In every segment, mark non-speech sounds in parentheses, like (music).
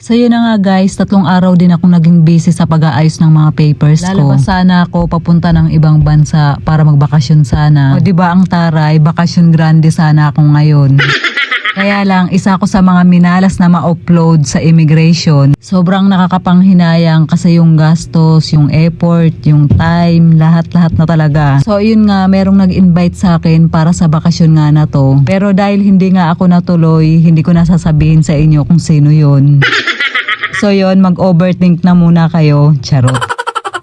So yun na nga guys, tatlong araw din akong naging busy sa pag-aayos ng mga papers ko. Lalabas sana ako papunta ng ibang bansa para magbakasyon sana. O di ba ang taray, bakasyon grande sana ako ngayon. (laughs) Kaya lang, isa ako sa mga minalas na ma-upload sa immigration. Sobrang nakakapanghinayang kasi yung gastos, yung effort, yung time, lahat-lahat na talaga. So yun nga, merong nag-invite sa akin para sa bakasyon nga na to. Pero dahil hindi nga ako natuloy, hindi ko nasasabihin sa inyo kung sino yun. (laughs) So yun, mag-overthink na muna kayo. Charot.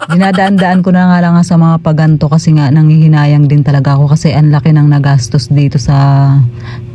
Dinadaan-daan ko na nga lang sa mga paganto kasi nga nangihinayang din talaga ako kasi ang laki ng nagastos dito sa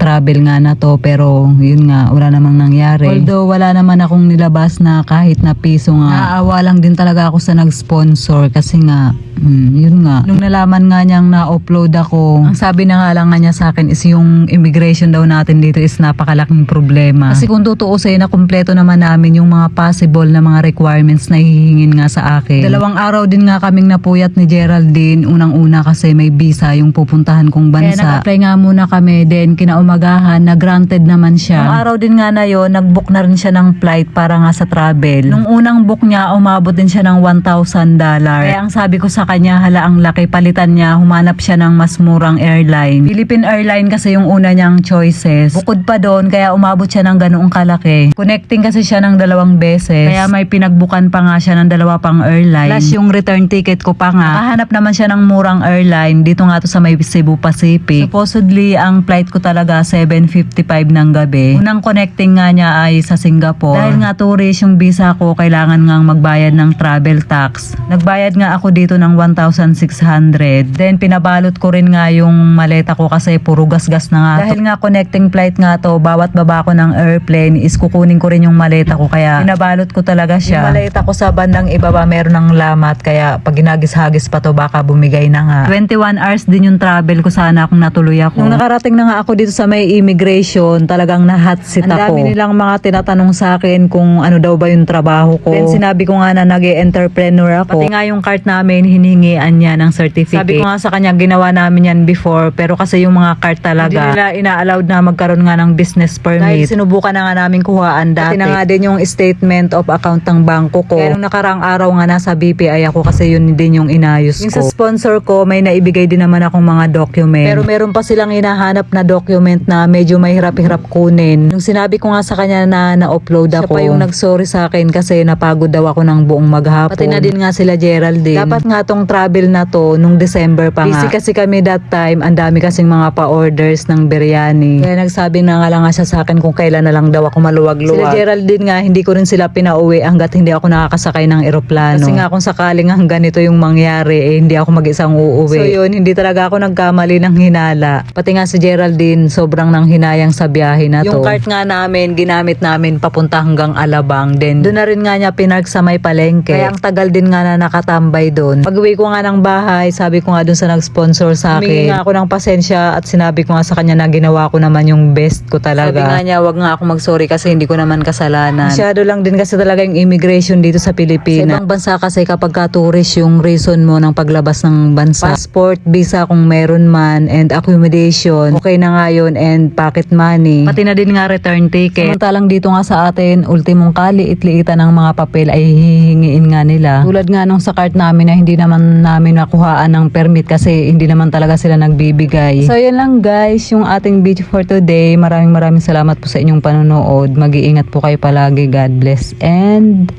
travel nga na to pero yun nga wala namang nangyari. Although wala naman akong nilabas na kahit na piso nga. Naawa lang din talaga ako sa nag-sponsor kasi nga mm, yun nga. Nung nalaman nga niyang na-upload ako, ang sabi na nga lang nga niya sa akin is yung immigration daw natin dito is napakalaking problema. Kasi kung tutuusin na kumpleto naman namin yung mga possible na mga requirements na hihingin nga sa akin. Dalawang araw din nga kaming napuyat ni Geraldine. Unang-una kasi may visa yung pupuntahan kong bansa. Kaya nag-apply nga muna kami. Then kinaumagahan na granted naman siya. Nung araw din nga na yon, nag-book na rin siya ng flight para nga sa travel. Nung unang book niya, umabot din siya ng $1,000. Kaya ang sabi ko sa kanya, hala ang laki palitan niya, humanap siya ng mas murang airline. Philippine Airline kasi yung una niyang choices. Bukod pa doon, kaya umabot siya ng ganoong kalaki. Connecting kasi siya ng dalawang beses. Kaya may pinagbukan pa nga siya ng dalawa pang airline. Plus yung return ticket ko pa nga. Nakahanap naman siya ng murang airline. Dito nga to sa may Cebu Pacific. Supposedly, ang flight ko talaga 7.55 ng gabi. Unang connecting nga niya ay sa Singapore. Dahil nga tourist yung visa ko, kailangan nga magbayad ng travel tax. Nagbayad nga ako dito ng 1,600. Then pinabalot ko rin nga yung maleta ko kasi puro gasgas na nga. Dahil nga connecting flight nga to, bawat baba ko ng airplane is kukunin ko rin yung maleta ko kaya pinabalot ko talaga siya. Yung maleta ko sa bandang ibaba meron ng lamat kaya pag ginagis-hagis pa to baka bumigay na nga. 21 hours din yung travel ko sana kung natuloy ako. Nung nakarating na nga ako dito sa may immigration, talagang na-hot seat ako. Ang dami nilang mga tinatanong sa akin kung ano daw ba yung trabaho ko. Then sinabi ko nga na nag-entrepreneur ako. Pati nga yung cart namin, hiningian niya ng certificate. Sabi ko nga sa kanya, ginawa namin yan before, pero kasi yung mga cart talaga, hindi nila ina-allowed na magkaroon nga ng business permit. Dahil sinubukan na nga namin kuhaan dati. Pati na nga din yung statement of account ng bangko ko. Kaya nung nakarang araw nga nasa BPI ako kasi yun din yung inayos ko. Yung sa sponsor ko, may naibigay din naman akong mga document. Pero meron pa silang hinahanap na document na medyo mahirap-hirap kunin. Nung sinabi ko nga sa kanya na na-upload ako, siya pa yung nag-sorry sa akin kasi napagod daw ako ng buong maghapon. Pati na din nga sila Geraldine. Dapat nga tong travel na to nung December pa nga. Busy kasi kami that time, ang dami kasing mga pa-orders ng biryani. Kaya nagsabi na nga lang nga siya sa akin kung kailan na lang daw ako maluwag-luwag. Sila Geraldine nga, hindi ko rin sila pinauwi hanggat hindi ako nakakasakay ng eroplano. Kasi nga kung sakaling ang ganito yung mangyari, eh, hindi ako mag-isang uuwi. So yun, hindi talaga ako nagkamali ng hinala. Pati nga si Geraldine, sobrang nang hinayang sa biyahe na to. Yung cart nga namin, ginamit namin papunta hanggang Alabang. Then doon na rin nga niya pinark sa may palengke. Kaya ang tagal din nga na nakatambay doon. Pag uwi ko nga ng bahay, sabi ko nga doon sa nag-sponsor sa akin. Humingi nga ako ng pasensya at sinabi ko nga sa kanya na ginawa ko naman yung best ko talaga. Sabi nga niya, wag nga ako mag-sorry kasi hindi ko naman kasalanan. Masyado lang din kasi talaga yung immigration dito sa Pilipinas. Sa ibang bansa kasi kapag ka tourist yung reason mo ng paglabas ng bansa. Passport, visa kung meron man, and accommodation. Okay na nga yun, and pocket money. Pati na din nga return ticket. Samantalang dito nga sa atin, ultimong kaliit-liitan ng mga papel ay hihingiin nga nila. Tulad nga nung sa cart namin na hindi naman namin nakuhaan ng permit kasi hindi naman talaga sila nagbibigay. So yun lang guys, yung ating video for today. Maraming maraming salamat po sa inyong panonood. Mag-iingat po kayo palagi. God bless and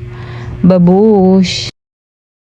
babush!